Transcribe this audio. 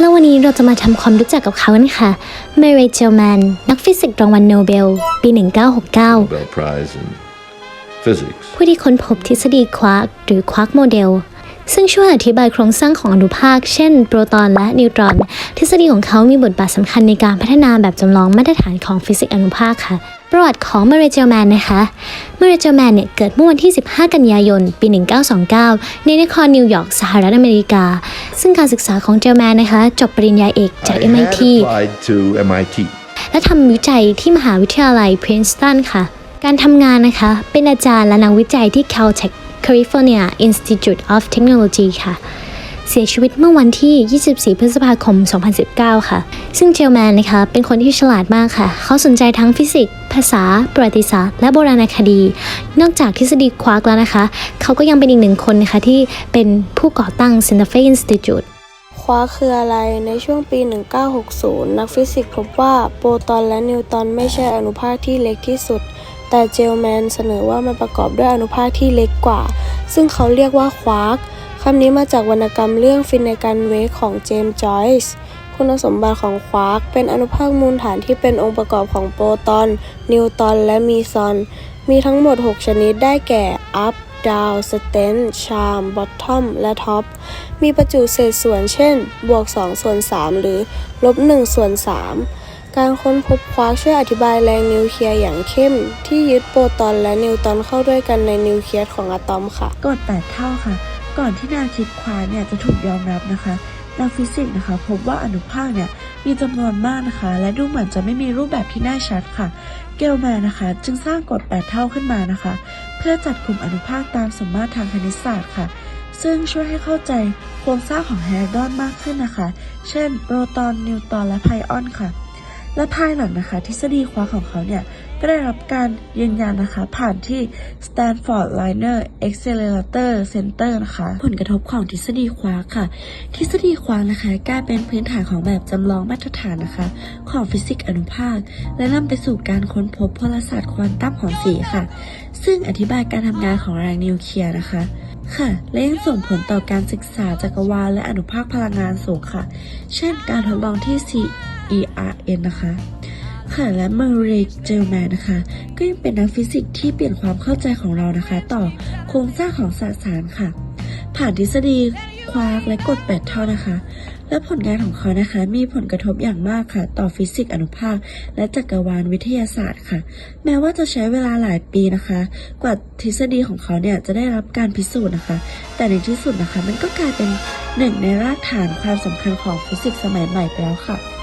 แล้ววันนี้เราจะมาทำความรู้จักกับเขากันค่ะ เมเรเจลแมน นักฟิสิกส์รางวัลโนเบล ปี 1969 Nobel Prize in Physics. ผู้ที่ค้นพบทฤษฎีควาร์กหรือควาร์กโมเดล ซึ่งช่วยอธิบายโครงสร้างของอนุภาค เช่น โปรตอนและนิวตรอน ทฤษฎีของเขามีบทบาทสำคัญในการพัฒนาแบบจำลองมาตรฐานของฟิสิกส์อนุภาคค่ะประวัติของเมเรเจลแมนนะคะเมเรเจลแมนเนี่ยเกิดเมื่อวันที่ 15 กันยายน ปี 1929 ในนครนิวยอร์ก สหรัฐอเมริกา ซึ่งการศึกษาของเจลแมนนะคะจบปริญญาเอกจาก I had MIT applied to MIT. และทำวิจัยที่มหาวิทยาลัยพรินสตันค่ะ การทำงานนะคะ เป็นอาจารย์และนักวิจัยที่ Caltech California Institute of Technology ค่ะ เสียชีวิตเมื่อวันที่ 24 พฤษภาคม 2019 ค่ะ ซึ่งเจลแมนนะคะ เป็นคนที่ฉลาดมากค่ะ เขาสนใจทั้งฟิสิกส์ ภาษา ประวัติศาสตร์ และโบราณคดี นอกจากทฤษฎีควาร์กแล้วนะคะ เขาก็ยังเป็นอีกหนึ่งคนนะคะที่เป็นผู้ก่อตั้ง Santa Fe Institute ควาคืออะไรในช่วงปี 1960 นักฟิสิกส์พบว่าโปรตอนและนิวตอนไม่ใช่อนุภาคที่เล็กที่สุด แต่เจลแมนเสนอว่ามันประกอบด้วยอนุภาคที่เล็กกว่า ซึ่งเขาเรียกว่าควาร์กคำนี้มาจากวรรณกรรมเรื่องฟินในการเวกของเจมส์จอยส์คุณสมบัติของควาร์กเป็นอนุภาคมูลฐานที่เป็นองค์ประกอบของโปรตอน นิวตอน และมีซอน มีทั้งหมด 6 ชนิดได้แก่อัพ up down stand charm bottom และ top มีประจุเศษส่วนเช่น บวก 2 ส่วน 3 หรือลบ 1 ส่วน 3 การค้นพบควาร์กช่วยอธิบายแรงนิวเคลียร์อย่างเข้ม ที่ยึดโปรตอนและนิวตรอนเข้าด้วยกันในนิวเคลียสของอะตอมค่ะกฎ8เท่าค่ะ ก่อนที่แนวคิดควาร์กเนี่ยจะถูกยอมรับนะคะนักฟิสิกส์นะคะพบว่าอนุภาคเนี่ยมีจำนวนมากนะคะ และดูเหมือนจะไม่มีรูปแบบที่แน่ชัดค่ะ เกลแมนนะคะ จึงสร้างกฎ 8 เท่าขึ้นมานะคะ เพื่อจัดกลุ่มอนุภาคตามสมมาตรทางคณิตศาสตร์ค่ะ ซึ่งช่วยให้เข้าใจโครงสร้างของไฮดรอนมากขึ้นนะคะ เช่นโปรตอนนิวตรอนและไพออนค่ะและภายหลังนะคะ ทฤษฎีควาของเขาเนี่ย ก็ได้รับการยืนยันนะคะ ผ่านที่ Stanford Liner Accelerator Center นะคะ ผลกระทบของทฤษฎีควาค่ะ ทฤษฎีควาร์นะคะกลายเป็นพื้นฐานของแบบจำลองมาตรฐานนะคะ ของฟิสิกส์อนุภาค และนำไปสู่การค้นพบพลศาสตร์ควอนตัมของสีค่ะ ซึ่งอธิบายการทำงานของแรงนิวเคลียร์นะคะ ค่ะและยังส่งผลต่อการศึกษาจักรวาลและอนุภาคพลังงานสูงค่ะ เช่นการทดลองที่ CERN นะคะค่ะและเมอร์เรย์เจลแมนนะคะ ก็ยังเป็นนักฟิสิกส์ที่เปลี่ยนความเข้าใจของเรานะคะ ต่อโครงสร้างของสสารค่ะ ผ่านทฤษฎีควาร์กและกฎแปดเท่านะคะ และผลงานของเขานะคะ มีผลกระทบอย่างมากค่ะ ต่อฟิสิกส์อนุภาค และจักรวาลวิทยาศาสตร์ค่ะ แม้ว่าจะใช้เวลาหลายปีนะคะ กว่าทฤษฎีของเขาเนี่ยจะได้รับการพิสูจน์นะคะ แต่ในที่สุดนะคะ มันก็กลายเป็นหนึ่งในรากฐานความสำคัญของฟิสิกส์สมัยใหม่ไปแล้วค่ะ